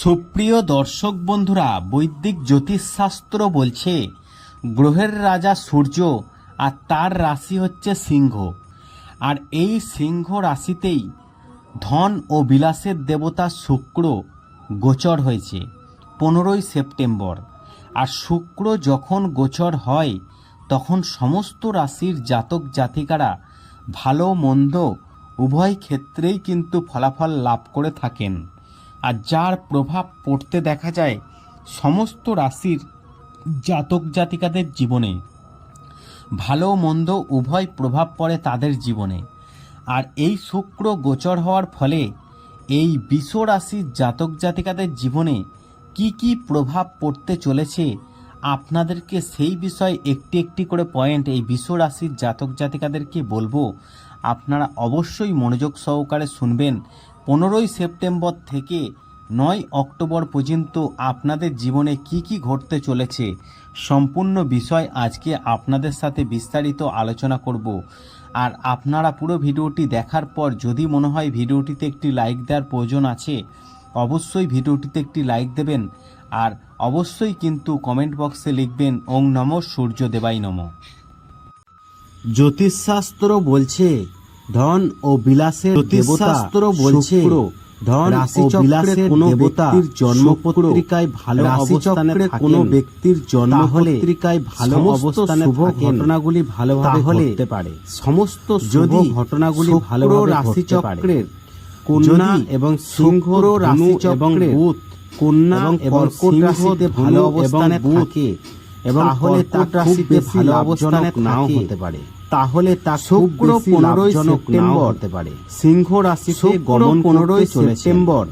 সুপ্রিয় দর্শক বন্ধুরা, বৈদিক জ্যোতিষশাস্ত্র বলছে, গ্রহের রাজা সূর্য আর তার রাশি হচ্ছে সিংহ। আর এই সিংহ রাশিতেই ধন ও বিলাসের দেবতা শুক্র গোচর হয়েছে, পনেরোই সেপ্টেম্বর। আর শুক্র যখন গোচর হয়, তখন সমস্ত রাশির জাতক জাতিকারা ভালো মন্দ উভয় ক্ষেত্রেই কিন্তু ফলাফল লাভ করে থাকেন। আর যার প্রভাব পড়তে দেখা যায় সমস্ত রাশির জাতক জাতিকাদের জীবনে। ভালো মন্দ উভয় প্রভাব পড়ে তাদের জীবনে। আর এই শুক্র গোচর হওয়ার ফলে এই বিষ রাশির জাতক জাতিকাদের জীবনে কি কি প্রভাব পড়তে চলেছে আপনাদেরকে সেই বিষয়ে একটি একটি করে পয়েন্ট এই বিষ রাশির জাতক জাতিকাদেরকে বলব। আপনারা অবশ্যই মনোযোগ সহকারে শুনবেন পনেরোই সেপ্টেম্বর থেকে নয় অক্টোবর পর্যন্ত আপনাদের জীবনে কি কি ঘটতে চলেছে সম্পূর্ণ বিষয় আজকে আপনাদের সাথে বিস্তারিত আলোচনা করব। আর আপনারা পুরো ভিডিওটি দেখার পর যদি মনে হয় ভিডিওটিতে একটি লাইক দেওয়ার প্রয়োজন আছে, অবশ্যই ভিডিওটিতে একটি লাইক দেবেন। আর অবশ্যই কিন্তু কমেন্ট বক্সে লিখবেন, ওং নম সূর্য দেবাই নম। জ্যোতিষশাস্ত্র বলছে ধন ও বিলাসের জ্যোতিষশাস্ত্র বলছে ধন ও বিলাসের কোনো ব্যক্তির জন্মপত্রিকায় ভালো অবস্থানে কোনো ব্যক্তির জন্মপত্রিকায় ভালো অবস্থানে শুভ ঘটনাগুলি ভালোভাবে ঘটতে পারে। সমস্ত যদি ঘটনাগুলি ঘটতে রাশিচক্রের পারে কন্যা এবং সিংহ রাশিচক্রের এবং বুধ কন্যা এবং কর্কট ভালো অবস্থানে থাকে এবং তাহলে তা কর্কট খুব রাশিতে ভালো অবস্থানে নাও হতে পারে। তাহলে তা শুক্র পনেরোই সেপ্টেম্বর হতে পারে। সিংহ রাশিতে শুক্র গমন পনেরোই সেপ্টেম্বর।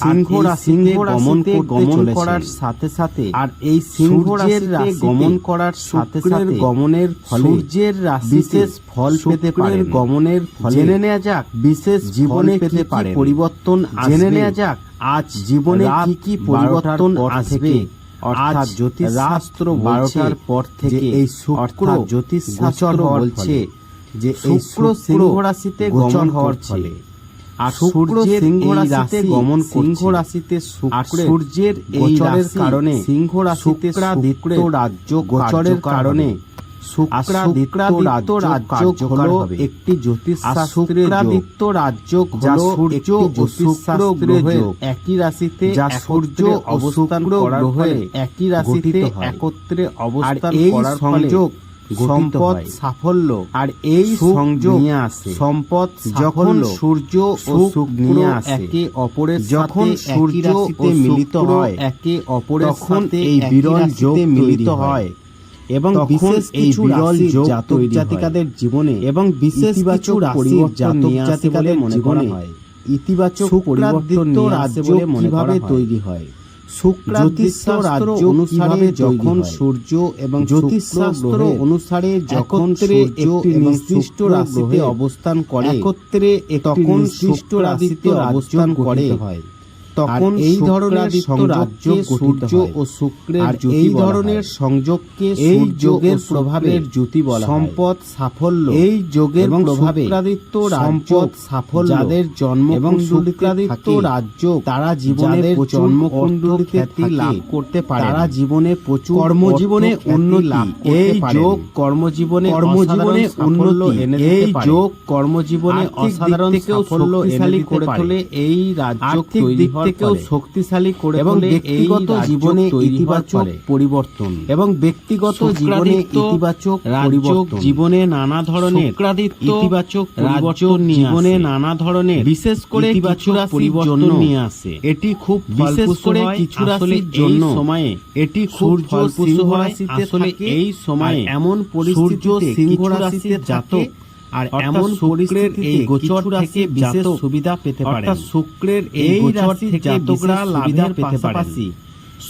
সিংহ সিংহ গমন গমন করার সাথে সাথে আর এই সিংহ রাশিতে রাশিতে গমন করার সাথে সাথে গমনের ফলে সূর্যের বিশেষ ফল পেতে পারেন। গমনের ফলে জেনে নেওয়া যাক বিশেষ জীবনে পেতে পারে পরিবর্তন জেনে। নেওয়া যাক আজ জীবনে কি কি পরিবর্তন আসবে। অর্থাৎ জ্যোতিষশাস্ত্র বারোটার পর থেকে এই শুক্র জ্যোতিষশাস্ত্র বলছে যে এই শুক্র রাশিতে গমন হওয়ার ফলে। আর সিংহ রাশিতে গমন সিংহ রাশিতে সূর্যের এই কারণে সিংহ রাশিতে শুক্রাদিত্য রাজ্য গোচরের কারণে। শুক্রাদিত্য শুক্রাদিত্য রাজ্য রাজ্য কার্যকর হলো হবে। একটি জ্যোতিষ শুক্রাদিত্য রাজ্য যা যা সূর্য ও শুক্র শুক্র গ্রহের গ্রহের একই রাশিতে যা যা সূর্য সূর্য অবস্থান শুক্র করার গ্রহের ফলে একই রাশিতে একত্রে অবস্থান করার সংযোগ সম্পদ সাফল্য আর এই সংযোগ নিয়ে আসে সম্পদ যখন সূর্য ও সুখ শুক্র নিয়ে আসে। একে অপরের যখন সূর্য ও মিলিত হয় একে অপরের তখন এই বিরল যোগ মিলিত হয়। এবং বিশেষ এই বিরল জাতক। জাতিকাদের জীবনে এবং বিশেষ কিছু রাশির পরিবর্তন জাতক জাতিকাদের মনে জীবনে ইতিবাচক পরিবর্তন আসে রাজ্য বলে মনে করা কীভাবে হয়। তৈরি হয়? রাজ্য অনুসারে যখন সূর্য এবং জ্যোতিষশাস্ত্র অনুসারে যখন সূর্য নির্দিষ্ট রাশিতে অবস্থান করে একত্রে তখন নির্দিষ্ট রাশিতে অবস্থান করে। হয়। তখন এই ধরনের সংযোগকে সূর্য ও শুক্রের এই ধরনের সংযোগকে এই যোগের প্রভাবের জ্যোতি বলা সম্পদ সাফল্য এই যোগের প্রভাবে শুক্রাদিত্য সম্পদ সাফল্য যাদের জন্ম এবং শুক্রাদিত্য রাজ্য তারা জীবনে যাদের প্রচুর জন্মকুণ্ডলিতে খ্যাতি লাভ করতে পারে তারা জীবনে প্রচুর কর্মজীবনে উন্নতি লাভ করতে এই যোগ কর্মজীবনে কর্মজীবনে উন্নতি এনে এই দিতে পারে। যোগ কর্মজীবনে অসাধারণ সাফল্য এনে দিতে করে পারে। তোলে এই রাজ্য তৈরি হওয়ার থেকেও শক্তিশালী করে এবং ব্যক্তিগত জীবনে ইতিবাচক পরিবর্তন। এবং ব্যক্তিগত জীবনে ইতিবাচক পরিবর্তন। জীবনে নানা ধরনের ইতিবাচক পরিবর্তন জীবনে নানা ধরনের বিশেষ করে ইতিবাচক পরিবর্তন নিয়ে আসে। এটি খুব বিশেষ করে কিছু রাশির জন্য। সময়ে। এটি খুব সূর্য ফলপ্রসূ সিংহ হয় রাশিতে আসলে এই সময়ে এমন সূর্য পরিস্থিতিতে সিংহ রাশিতে জাতক আর এমন শুক্রের এই গোচর থেকে বিশেষ সুবিধা পেতে পারে অর্থাৎ শুক্রের এই এই গোচর থেকে জাতকরা সুবিধা পেতে পারে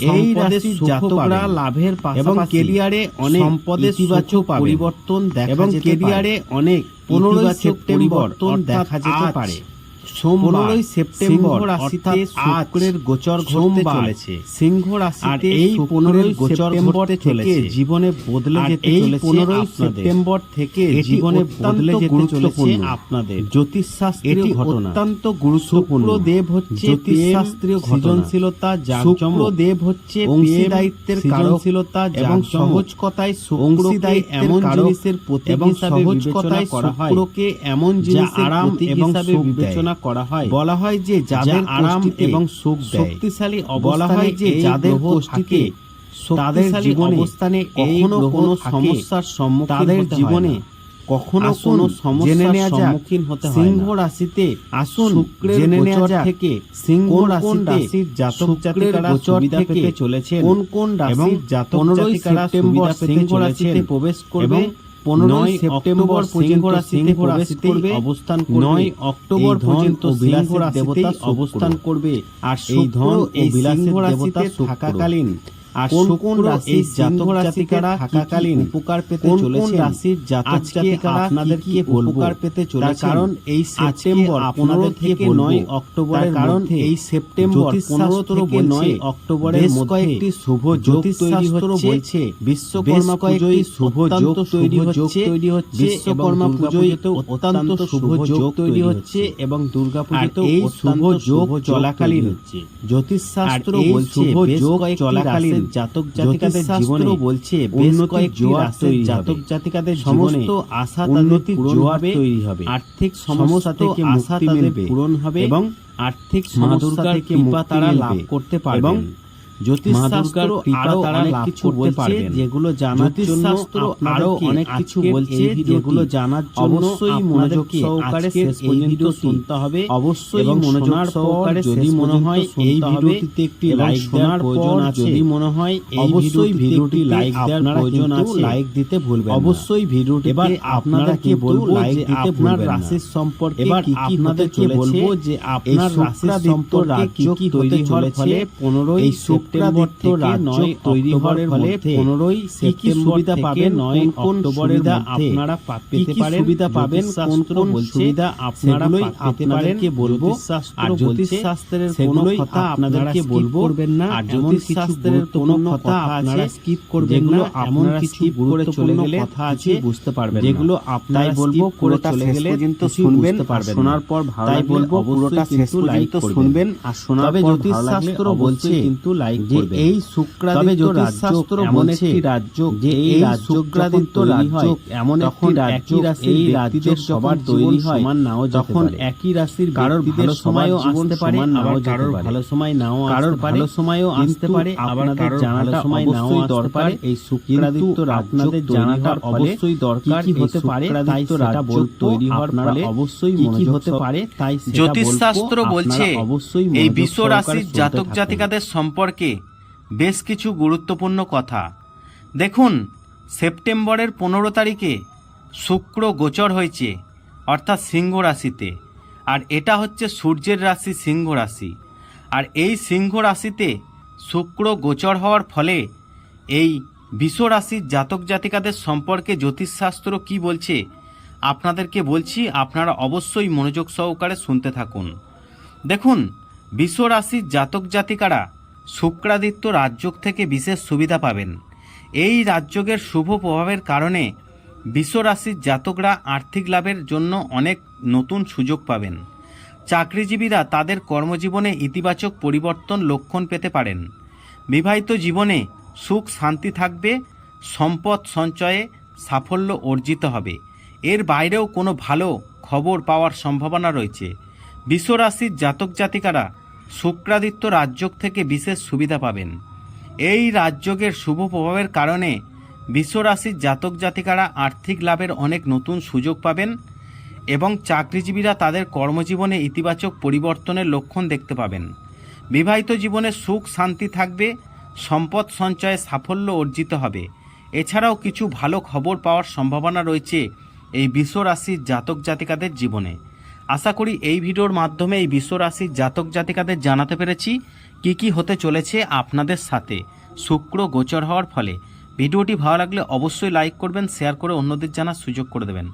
এই রাশির জাতকরা। লাভের এবং কেরিয়ারে অনেক সম্পদের ইতিবাচক পরিবর্তন দেখা এবং কেরিয়ারে। অনেক ইতিবাচক সেপ্টেম্বর পরিবর্তন দেখা যেতে পারে। পনেরোই সেপ্টেম্বর অর্থাৎ শুক্রের গোচর ঘটতে চলেছে। সিংহ রাশিতে এই পনেরোই গোচর ঘটতে চলেছে। জীবনে বদলে যেতে চলেছে পনেরোই আপনাদের। সেপ্টেম্বর থেকে জীবনে বদলে যেতে চলেছে আপনাদের। জ্যোতিষশাস্ত্রীয় ঘটনা। অত্যন্ত গুরুত্বপূর্ণ। শুক্রদেব হচ্ছে জ্যোতিষশাস্ত্রীয় সৃজনশীলতা শুক্রদেব হচ্ছে অংশীদারিত্বের সৃজনশীলতা এবং সহজ কথায় এমন জিনিসের প্রতীক এবং সহজ কথায় করা হয় এমন যা জিনিসের আরাম এবং। বিবেচনা করা হয় বলা হয় যে যাদের আরাম এবং সুখ শক্তিশালী বলা হয় যে যাদের কোষ্ঠীতে তাদের জীবনে অবস্থানে কখনো কোনো সমস্যার সম্মুখীন তাদের জীবনে কখনো কোনো সমস্যার সম্মুখীন হতে হয় সিংহ রাশিতে আসুন শুক্রের জেনে নেওয়া গোচর যাক থেকে সিংহ রাশির জাতক জাতিকারা সুবিধা পেতে চলেছেন কোন কোন এবং রাশির জাতক জাতিকারা সুবিধা পেতে প্রবেশ করবে? পনেরোই সেপ্টেম্বর পর্যন্ত সিংহ রাশিতে অবস্থান নয় অক্টোবর ধন পর্যন্ত ও সিংহ দেবতা অবস্থান করবে। আর এই ধন এই সিংহ রাশিতে থাকাকালীন আর কোন রাশির জাতক জাতিকারা থাকাকালীন উপকার পেতে চলেছেন? রাশির জাতক জাতিকারা আপনাদেরকে উপকার পেতে তার চলেছেন? কারণ এই সেপ্টেম্বর পনেরো থেকে। নয় অক্টোবরের কারণ এই সেপ্টেম্বর পনেরো থেকে নয় অক্টোবরের মধ্যে কয়েকটি শুভ যোগ তৈরি হচ্ছে বলছে। বিশ্বকর্মা বেশ পুজোয় শুভ যোগ তৈরি হচ্ছে তৈরি হচ্ছে বিশ্বকর্মা এবং পুজোয় অত্যন্ত শুভ যোগ তৈরি হচ্ছে এবং দুর্গাপুজোতেও এই শুভ যোগ চলাকালীন। হচ্ছে। জ্যোতিষশাস্ত্র বলছে শুভ যোগ চলাকালীন। জাতক জাতিকাদের জীবনে বলছে বেশ কয়েকটি রাশির জাতক জাতিকাদের সমস্ত আশা তাদের তৈরি হবে। আর্থিক সমস্যা থেকে আশা তাদের পূরণ হবে এবং আর্থিক সমস্যা থেকে কৃপা তারা লাভ করতে পারবেন। এবং জ্যোতিষশাস্ত্র মা দুর্গার কৃপা আরও অনেক কিছু বলছে যেগুলো জানার জন্য আরও অনেক কিছু বলছে যেগুলো জানার জন্য অবশ্যই মনোযোগ সহকারে শেষ পর্যন্ত শুনতে হবে অবশ্যই মনোযোগ সহকারে যদি মনে হয় এই ভিডিওটিতে একটি লাইক দেওয়ার প্রয়োজন আছে যদি মনে হয় এই অবশ্যই ভিডিওটি লাইক দেওয়ার প্রয়োজন আছে লাইক দিতে ভুলবেন অবশ্যই ভিডিওটিতে এবার আপনারা আপনাদেরকে বলব লাইক দিতে আপনার রাশির সম্পর্কে এবার আপনাদেরকে বলব যে আপনার রাশির সম্পর্কে কি কি তৈরি হওয়ার ফলে পনেরোই এই সেপ্টেম্বর থেকে নয় তৈরি হওয়ার ফলে পনেরোই কি কি সেপ্টেম্বর থেকে নয় কোন অক্টোবরের সুবিধা আপনারা পেতে পারেন সুবিধা পাবেন কোন কোন সুবিধা আপনারা পেতে পারেন আপনাদেরকে বলব আর বলছে জ্যোতিষশাস্ত্রের কোনো কথা আপনাদেরকে বলব করবেন না আর এমন কিছু জ্যোতিষশাস্ত্রের কোনো কথা আপনারা স্কিপ করবেন না এমন কিছু করে চলে গেলে কথা আছে বুঝতে পারবেন। যেগুলো আপনারা বলব করে চলে গেলে পর্যন্ত শুনবেন পারবেন শোনার পর ভালো বলব পুরোটা শেষ পর্যন্ত। শুনবেন আর ভালো লাগলে অবশ্যই বলছে কিন্তু লাইক করবেন এই শুক্রাদিত্য রাজ্য এমন একটি রাজ্য যে এই শুক্রাদিত্য রাজ্য হয় এমন একটি রাজ্য এই রাজ্যের সবার তৈরি হয় সমান নাও পারে। একই রাশির কারোর ভালো সময়ও আসতে পারে আবার কারোর ভালো সময় নাও কারোর ভালো সময়ও আসতে পারে আবার কারোর সময় নাও দরকার এই শুক্রাদিত্য আপনাদের জানাটা অবশ্যই দরকার কি হতে পারে তাই সেটা রাজ্য তৈরি হওয়ার ফলে অবশ্যই কি হতে পারে তাই জ্যোতিষশাস্ত্র বলছে অবশ্যই এই বিশ্ব রাশির জাতক। জাতিকাদের সম্পর্কে বেশ কিছু গুরুত্বপূর্ণ কথা। দেখুন, সেপ্টেম্বরের পনেরো তারিখে শুক্র গোচর হয়েছে, অর্থাৎ সিংহ রাশিতে। আর এটা হচ্ছে সূর্যের রাশি, সিংহ রাশি। আর এই সিংহ রাশিতে শুক্র গোচর হওয়ার ফলে এই বিশ্ব রাশির জাতক জাতিকাদের সম্পর্কে জ্যোতিষশাস্ত্র কি বলছে, আপনাদেরকে বলছি, আপনারা অবশ্যই মনোযোগ সহকারে শুনতে থাকুন। দেখুন, বিশ্ব রাশির জাতক জাতিকারা শুক্রাদিত্য রাজযোগ থেকে বিশেষ সুবিধা পাবেন। এই রাজযোগের শুভ প্রভাবের কারণে বিশ্বরাশির জাতকরা আর্থিক লাভের জন্য অনেক নতুন সুযোগ পাবেন। চাকরিজীবীরা তাদের কর্মজীবনে ইতিবাচক পরিবর্তন লক্ষণ পেতে পারেন। বিবাহিত জীবনে সুখ শান্তি থাকবে, সম্পদ সঞ্চয়ে সাফল্য অর্জিত হবে। এর বাইরেও কোনো ভালো খবর পাওয়ার সম্ভাবনা রয়েছে। বিশ্বরাশির জাতক জাতিকারা শুক্রাদিত্য রাজযোগ থেকে বিশেষ সুবিধা পাবেন। এই রাজযোগের শুভ প্রভাবের কারণে বিশ্বরাশির জাতক জাতিকারা আর্থিক লাভের অনেক নতুন সুযোগ পাবেন এবং চাকরিজীবীরা তাদের কর্মজীবনে ইতিবাচক পরিবর্তনের লক্ষণ দেখতে পাবেন। বিবাহিত জীবনে সুখ, শান্তি থাকবে, সম্পদ সঞ্চয়ে সাফল্য অর্জিত হবে। এছাড়াও কিছু ভালো খবর পাওয়ার সম্ভাবনা রয়েছে এই বিশ্ব রাশির জাতক জাতিকাদের জীবনে। আশা করি এই ভিডিওর মাধ্যমে এই বিশ্ব রাশির জাতক জাতিকাদের জানাতে পেরেছি কি কি হতে চলেছে আপনাদের সাথে। শুক্র গোচর হওয়ার ফলে। ভিডিওটি ভালো লাগলে অবশ্যই লাইক করবেন, শেয়ার করে অন্যদের জানার সুযোগ করে দেবেন।